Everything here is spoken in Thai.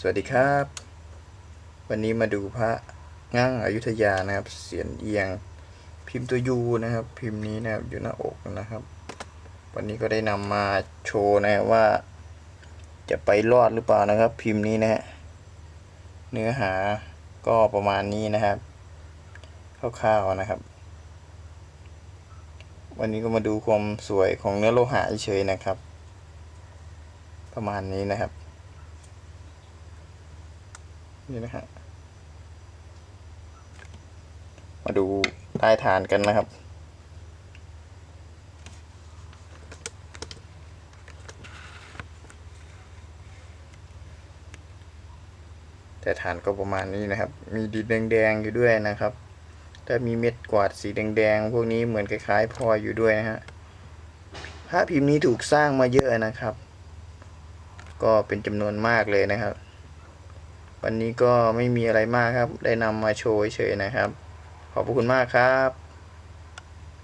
สวัสดีครับ วันนี้มาดูพระงั่งอายุธยานะครับ เสียนเอียง พิมพ์ตัวยูนะครับ พิมพ์นี้นะครับอยู่หน้าอกนะครับ วันนี้ก็ได้นำมาโชว์นะว่า จะไปรอดหรือเปล่านะครับ พิมพ์นี้นะฮะเนื้อหาก็ประมาณนี้นะครับคร่าวๆนะครับ วันนี้ก็มาดูความสวยของเนื้อโลหะเฉยๆนะครับ ประมาณนี้นะครับ นี่นะฮะ มาดูใต้ฐานกันนะครับ แต่ฐานก็ประมาณนี้นะครับ มีดินแดงๆอยู่ด้วยนะครับถ้ามีเม็ดกวาดสีแดงๆ พวกนี้เหมือนคล้ายๆพลอยอยู่ด้วยนะฮะพระพิมพ์นี้ถูกสร้างมาเยอะนะครับ ก็เป็นจำนวนมากเลยนะครับ วันนี้ก็ไม่มีอะไรมากครับ ได้นำมาโชว์เฉยนะครับ ขอบคุณมากครับ